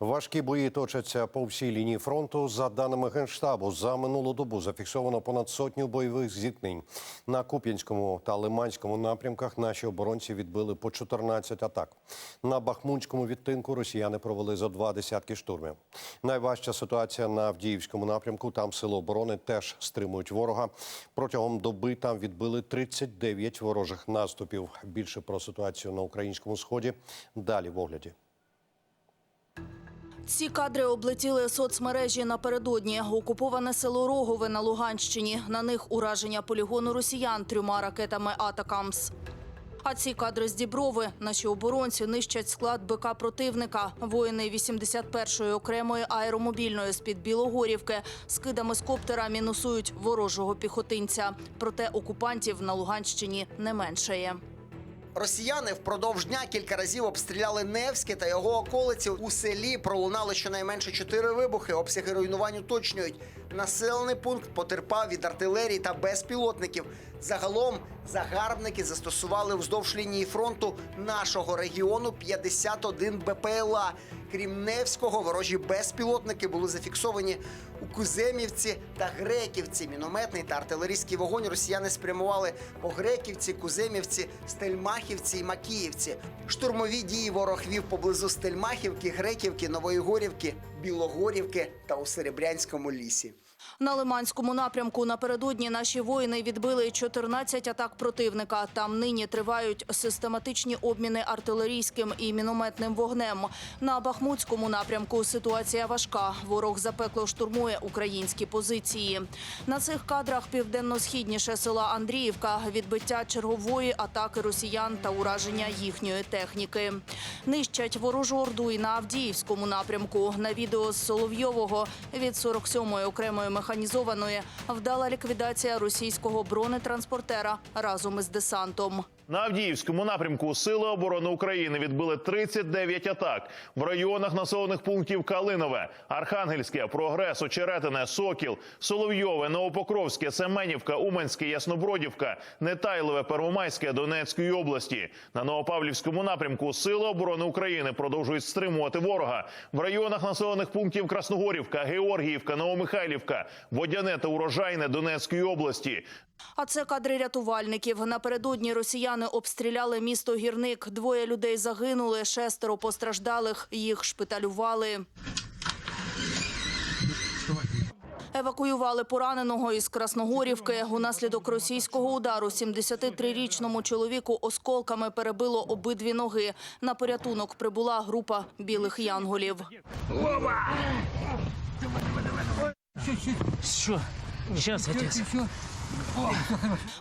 Важкі бої точаться по всій лінії фронту. За даними генштабу, за минулу добу зафіксовано понад сотню бойових зіткнень. На Куп'янському та Лиманському напрямках наші оборонці відбили по 14 атак. На Бахмутському відтинку росіяни провели за два десятки штурмів. Найважча ситуація на Авдіївському напрямку. Там сили оборони теж стримують ворога. Протягом доби там відбили 39 ворожих наступів. Більше про ситуацію на українському сході далі в огляді. Ці кадри облетіли соцмережі напередодні. Окуповане село Рогове на Луганщині. На них ураження полігону росіян трьома ракетами «Атакамс». А ці кадри з Діброви наші оборонці нищать склад БК противника. Воїни 81-ї окремої аеромобільної з-під Білогорівки скидами з коптера мінусують ворожого піхотинця. Проте окупантів на Луганщині не меншає. Росіяни впродовж дня кілька разів обстріляли Невське та його околиці. У селі пролунали щонайменше чотири вибухи. Обсяги руйнувань уточнюють. Населений пункт потерпав від артилерії та безпілотників. Загалом загарбники застосували вздовж лінії фронту нашого регіону 51 БПЛА. Крім Невського, ворожі безпілотники були зафіксовані у Куземівці та Греківці. Мінометний та артилерійський вогонь росіяни спрямували по Греківці, Куземівці, Стельмахівці і Макіївці. Штурмові дії ворог вів поблизу Стельмахівки, Греківки, Нової Горівки, Білогорівки та у Серебрянському лісі. На Лиманському напрямку напередодні наші воїни відбили 14 атак противника. Там нині тривають систематичні обміни артилерійським і мінометним вогнем. На Бахмутському напрямку ситуація важка. Ворог запекло штурмує українські позиції. На цих кадрах південно-східніше села Андріївка відбиття чергової атаки росіян та ураження їхньої техніки. Нищать ворожу орду і на Авдіївському напрямку. На відео з Соловйового від 47-ї окремої механізованої вдала ліквідація російського бронетранспортера разом із десантом. На Авдіївському напрямку Сили оборони України відбили 39 атак в районах населених пунктів Калинове, Архангельське, Прогрес, Очеретине, Сокіл, Соловйове, Новопокровське, Семенівка, Уманське, Яснобродівка, Нетайлове, Первомайське Донецької області. На Новопавлівському напрямку Сили оборони України продовжують стримувати ворога в районах населених пунктів Красногорівка, Георгіївка, Новомихайлівка, Водяне та Урожайне Донецької області. А це кадри рятувальників. Напередодні росіяни обстріляли місто Гірник. Двоє людей загинули, шестеро постраждалих. Їх шпиталювали. Евакуювали пораненого із Красногорівки. Унаслідок російського удару 73-річному чоловіку осколками перебило обидві ноги. На порятунок прибула група білих янголів. Все, сейчас, отец.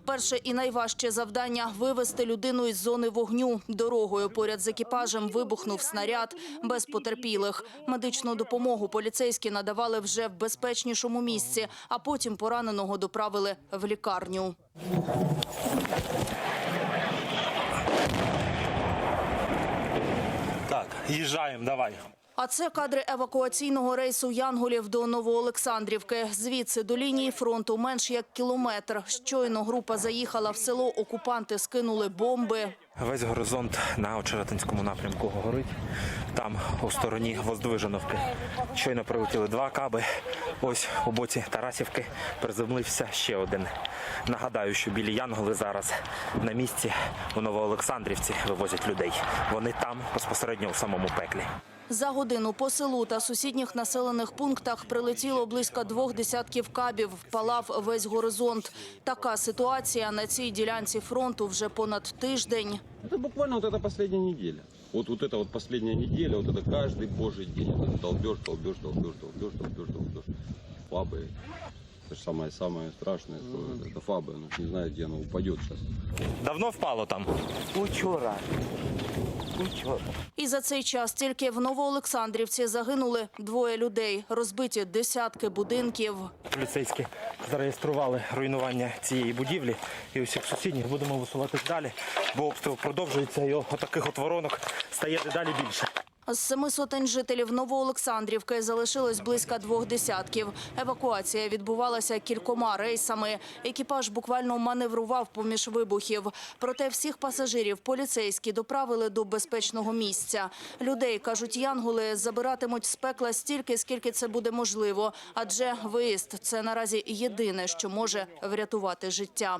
Перше і найважче завдання вивести людину із зони вогню. Дорогою поряд з екіпажем вибухнув снаряд без потерпілих. Медичну допомогу поліцейські надавали вже в безпечнішому місці, а потім пораненого доправили в лікарню. Так, езжаем, давай. А це кадри евакуаційного рейсу Янголів до Новоолександрівки. Звідси до лінії фронту менш як кілометр. Щойно група заїхала в село. Окупанти скинули бомби. Весь горизонт на Очеретинському напрямку горить. Там у стороні Воздвиженовки. Щойно прилетіли два каби. Ось у боці Тарасівки приземлився ще один. Нагадаю, що білі янголи зараз на місці у Новоолександрівці вивозять людей. Вони там безпосередньо у самому пеклі. За годину по селу та сусідніх населених пунктах прилетіло близько двох десятків кабів. Впалав весь горизонт. Така ситуація на цій ділянці фронту вже понад тиждень. Это буквально вот эта последняя неделя. Вот, вот это вот последняя неделя, вот это каждый божий день. Вот это долбеж, долбеж, долбеж, долбеж, долбеж, долбеж. Фабы. Это же самое-самое страшное, что это фабы. Ж не знает, где она упадет сейчас. Давно впало там. Учора. І за цей час тільки в Новоолександрівці загинули двоє людей, розбиті десятки будинків. Поліцейські зареєстрували руйнування цієї будівлі і усіх сусідніх будемо висуватись далі, бо обстріл продовжується і отаких от воронок стає дедалі більше. З семи сотень жителів Новоолександрівки залишилось близько двох десятків. Евакуація відбувалася кількома рейсами. Екіпаж буквально маневрував поміж вибухів. Проте всіх пасажирів поліцейські доправили до безпечного місця. Людей, кажуть янголи, забиратимуть з пекла стільки, скільки це буде можливо. Адже виїзд – це наразі єдине, що може врятувати життя.